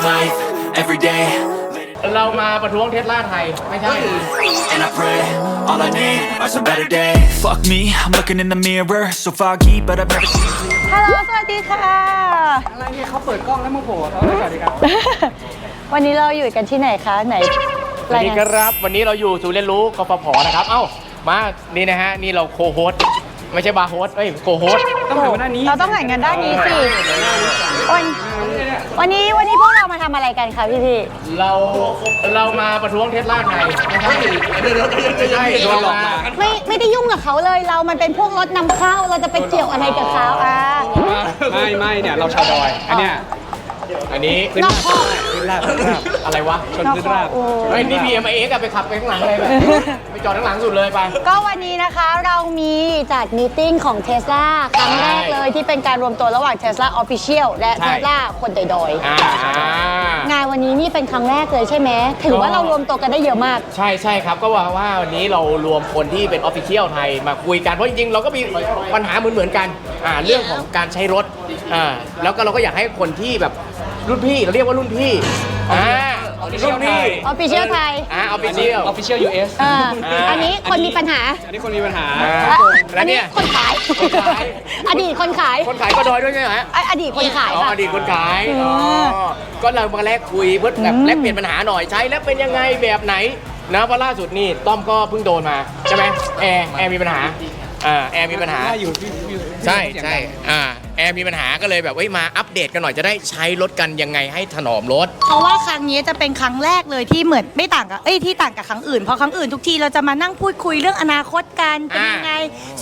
living life every day. เรามาประท้วงเทสลาไทย ไม่ใช่ And I pray all I need are some better days. Fuck me, I'm looking in the mirror, so foggy, but I've never seen clear. ฮัลโหลสวัสดีค่ะ อะไรเนี่ยเขาเปิดกล้องแล้วมาโผล่เขาสวัสดีครับวันนี้เราอยู่กันที่ไหนคะไหนสวัสดีรายคงานรับ วันนี้เราอยู่ศูนย์เรียนรู้กฟผนะครับ เอ้า มา นี่นะฮะ นี่เราโคโฮสต์ไม่ใช่บาร์โฮสต์เอ้ย โคโฮสต์ต้องหันมาด้านนี้ เราต้องหันกันด้านนี้สิวัน วันนี้วันนี้พวกเรามาทำอะไรกันคะพี่พี่เราเรามาประท้วงเทสลาไทยไม่ใช่ไม่ใช่เรามาไม่ไม่ได้ยุ่งกับเขาเลย เรามันเป็นพวกรถนำเข้าเราจะไปเกี่ยวอะไรกับเขาอะไม่ไม่เนี่ยเราชาวดอย อันเนี้ยอันนี้นอกข้อกขึ้ นราบขึ้นราบอะไรวะ ชนนอกขึ้นข้อราบโอ้เฮ้ยนี่ BMX อะไปขับไปข้างหลังเลยไปไปจอดข้างหลังสุดเลยไป ก็วันนี้นะคะเรามีจัดมีตติ้งของเทสลาครั้งแรกเลยที่เป็นการรวมตัวระหว่าง Tesla Official และใช่ Tesla คนดอยอ่า ๆงานวันนี้นี่เป็นครั้งแรกเลยใช่ไหมถือว่าเรารวมตัวกันได้เยอะมาก ใช่ใช่ครับก็ว่าว่าวันนี้เรารวมคนที่เป็นออฟฟิเชียลไทยมาคุยกัน เพราะจริงๆ เราก็มีปัญหาเหมือนเหมือนๆกันอ่าเรื่องของการใช้รถอ่าแล้วก็เราก็อยากให้คนที่แบบ รุ่นพี่เราเรียกว่ารุ่นพี่อ่ารุ่นพี่ Official ไทยอ่าออฟฟิเชียล Official US อ่าอันนี้คนมีปัญหา อันนี้คนมีปัญหาอ่าแล้อัวนนี้เนี่ยคนขายคนขาย อดีตคนขาย คนขายก็ดอยด้วยใช่ไหมฮะไอ้อดีตคนขายอ๋อค่ะอดีตคนขายอืมอ๋อก็เรามาแลกคุยเพื่อแบบแลกเปลี่ยนปัญหาหน่อยใช้แล้วเป็นยังไงแบบไหนนะเพราะล่าสุดนี่ต้อมก็เพิ่งโดนมาใช่ไหมแอร์แอร์มีปัญหาอ่าแอร์มีปัญหาได้อยู่พี่พี่ใช่เสียงใช่ดังอ่า แอร์มีปัญหาก็เลยแบบเอ้ยมาอัปเดตกันหน่อยจะได้ใช้รถกันยังไงให้ถนอมรถ เพราะว่าครั้งนี้จะเป็นครั้งแรกเลยที่เหมือนไม่ต่างกับเอ้ยที่ต่างกับครั้งอื่นเพราะครั้งอื่นทุกทีเราจะมานั่งพูดคุยเรื่องอนาคตกันเป็นยังไง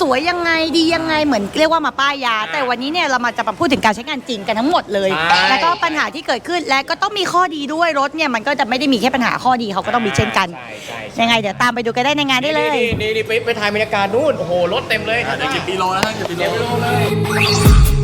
สวยยังไงดียังไงเหมือนเรียกว่ามาป้ายยา แต่วันนี้เนี่ยเรามาจะมาพูดถึงการใช้งานจริงกันทั้งหมดเลย ใช่ แล้วก็ปัญหาที่เกิดขึ้นและก็ต้องมีข้อดีด้วยรถเนี่ยมันก็จะไม่ได้มีแค่ปัญหาข้อดีเขาก็ต้องมีเช่นกัน ใช่ใช่ใช่ยังไงเดี๋ยวตามไปดูกันได้ในงานได้เลย นี่นี่นี่ไปไปถ่ายบรรยากาศนู่นโอ้โหรถเต็มเลยกี่กิโลนะกี่กิโลเลย And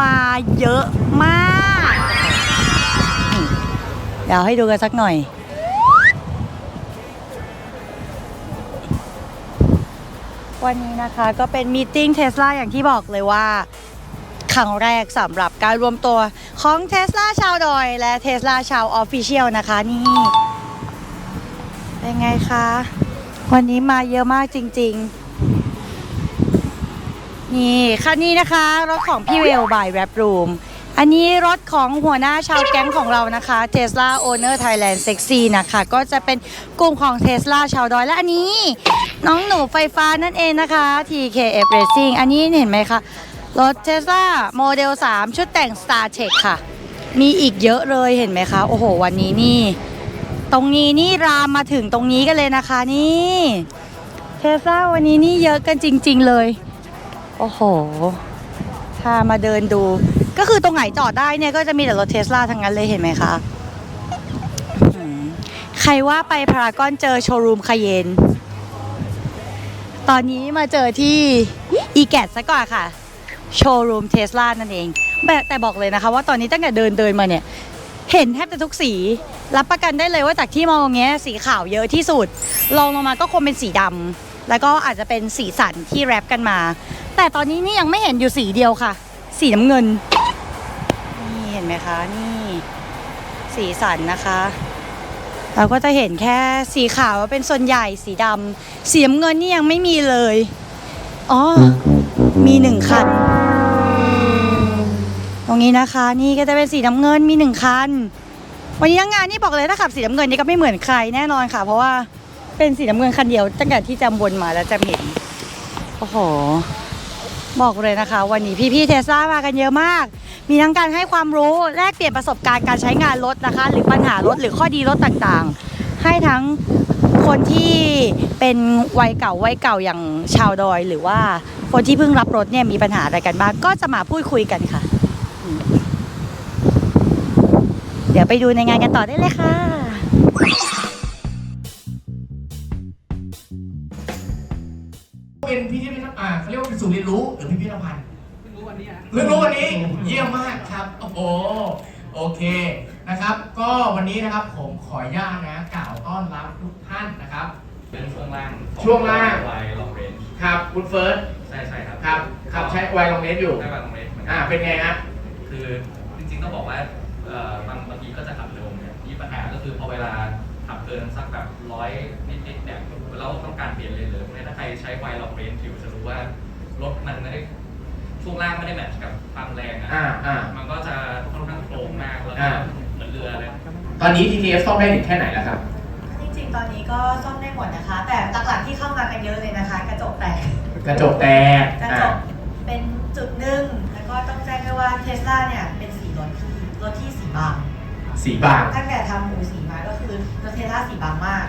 มาเยอะมากนี่เดี๋ยวให้ดูกันสักหน่อย วันนี้นะคะก็เป็นมีตติ้งเทสลาอย่างที่บอกเลยว่า ครั้งแรกสำหรับการรวมตัวของเทสลาชาวดอย และเทสลาชาวออฟฟิเชียลนะคะนี่เป็นไงคะ วันนี้มาเยอะมากจริง ๆ นี่คันนี้นะคะรถของพี่เวลบายแรปรูมอันนี้รถของหัวหน้าชาวแก๊งของเรานะคะ Tesla Owner Thailand Sexy นะคะ ก็จะเป็นกลุ่มของ Tesla ชาวดอยและอันนี้ น้องหนูไฟฟ้านั่นเองนะคะ TKF Racing อันนี้เห็นไหมคะ รถ Tesla โมเดล3ชุดแต่ง Star Tech ค่ะ มีอีกเยอะเลยเห็นไหมคะ โอ้โห วันนี้นี่ ตรงนี้นี่รามมาถึงตรงนี้กันเลยนะคะนี่เทสลาวันนี้นี่เยอะกันจริง ๆ เลย โอ้โห พามาเดินดู ก็คือตรงไหนจอดได้เนี่ยก็จะมีแต่รถเทสลาทั้งนั้นเลยเห็นไหมคะ ใครว่าไปพารากอนเจอโชว์รูมคาเยน ตอนนี้มาเจอที่อีแกตซะก่อนค่ะ โชว์รูมเทสลานั่นเองแต่แต่บอกเลยนะคะว่าตอนนี้ตั้งแต่เดินเดินมาเนี่ย เห็นแทบจะทุกสี รับประกันได้เลยว่าจากที่มองอย่างเงี้ยสีขาวเยอะที่สุด ลองลงมาก็คงเป็นสีดำแล้วก็อาจจะเป็นสีสันที่แรปกันมา แต่ตอนนี้นี่ยังไม่เห็นอยู่สีเดียวค่ะ สีน้ำเงิน นี่เห็นไหมคะนี่สีสันนะคะ เราก็จะเห็นแค่สีขาวเป็นส่วนใหญ่สีดำสีน้ำเงินนี่ยังไม่มีเลย อ๋อ มีหนึ่งคัน ตรงนี้นะคะ นี่ก็จะเป็นสีน้ำเงินมีหนึ่งคัน วันนี้ทั้งงานนี่บอกเลยถ้าขับสีน้ำเงินนี่ก็ไม่เหมือนใครแน่นอนค่ะ เพราะว่าเป็นสีน้ำเงินคันเดียวตั้งแต่ที่จำวนมาแล้วจำเห็น โอ้โห บอกเลยนะคะ วันนี้พี่ๆเทสลามากันเยอะมาก มีทั้งการให้ความรู้แลกเปลี่ยนประสบการณ์การใช้งานรถนะคะ หรือปัญหารถหรือข้อดีรถต่างๆ ให้ทั้งคนที่เป็นวัยเก่าวัยเก่าอย่างชาวดอย หรือว่าคนที่เพิ่งรับรถเนี่ยมีปัญหาอะไรกันบ้างก็จะมาพูดคุยกันค่ะ เดี๋ยวไปดูในงานกันต่อได้เลยค่ะเเขาเรียกว่าเป็นศูนย์เรียนรู้หรือพิพิธภัณฑ์เพิ่งรู้วันนี้นะเรื่องรู้วันนี้เยี่ยมมากครับ โอ้โหโอเคนะครับ ก็วันนี้นะครับผมขออนุญาตนะกล่าวต้อนรับทุกท่านนะครับ เป็นช่วงล่างของช่วงล่าง ไวลองเรนจ์ครับคุณเฟิร์สใช่ใช่ครับครับครับใช้ไวลองเนสอยู่ ใช้ไวลองเรนจ์เหมือนกัอ่าเป็นไงฮะ คือจริงๆต้องบอกว่าเอ่อบางบางทีก็จะขับเร็วเนี่ยมีปัญหาก็คือพอเวลาขับเกินสักแบบร้อยนิดๆเนี่ยเราต้องการเปลี่ยนเลนเลยพวกนี้ถ้าใครใช้ไวลองเรนจ์อยู่จะรู้ว่า รถมันไม่ได้ช่วงล่างไม่ได้แมทช์กับความแรงอะอ่าอ่า มันก็จะค่อนข้างโครงมากแล้วก็อ่า เหมือนเรือเลย ตอนนี้ TTF ซ่อมได้ถึงแค่ไหนแล้วครับ จริงๆ ตอนนี้ก็ซ่อมได้หมดนะคะ แต่หลักๆที่เข้ามากันเยอะเลยนะคะ กระจกแตก กระจกแตกกระอ่าจกเป็นจุดหนึ่ง แล้วก็ต้องแจ้งด้วยว่าเทสลาเนี่ยเป็นสีรถที่รถที่สีบาง สีบาง ตั้งแต่ทำหมูสีมาก็คือรถเทสลาสีบางมาก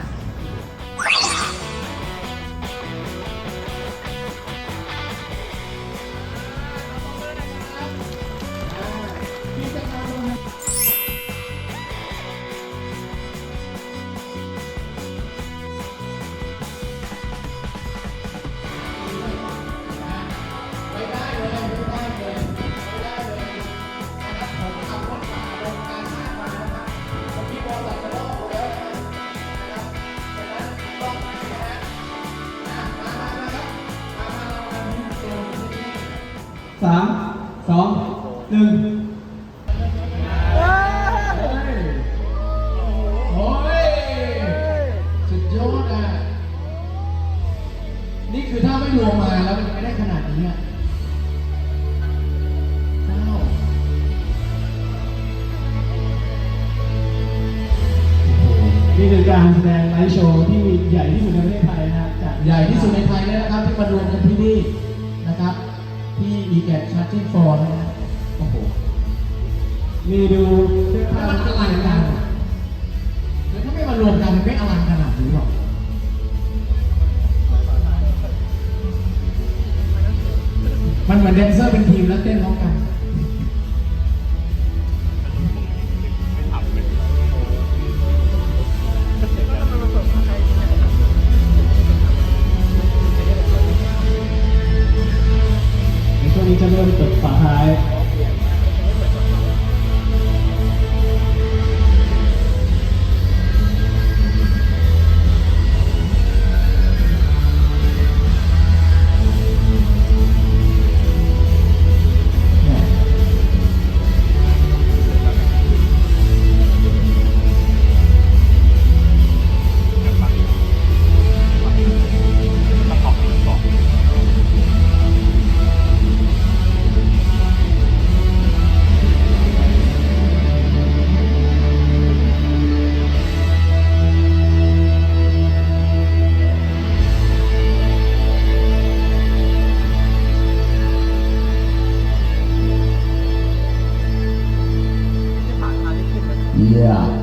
หนึ่งโอ้ยสุดยอดอะ นี่คือถ้าไม่รวมมาแล้วมันจะไม่ได้ขนาดนี้อะเจ้านี่คือการแสดงไลฟ์โชว์ที่ใหญ่ที่สุดในประเทศไทยนะครับจากใหญ่ที่สุดในไทยเลยนะครับที่มารวมกันที่นี่นะครับ ที่ e g a t Charging for นะฮะโอ้โห นี่ดูถ้ามันอลังกันหรือถ้าไม่มารวมกันมันไม่อลังขนาดนี้หรอกมันเหมือนแดนเซอร์เป็นทีมแล้วเต้นพร้อมกันในช่วงนี้จะเริ่มเปิดฝาท้าย Yeah.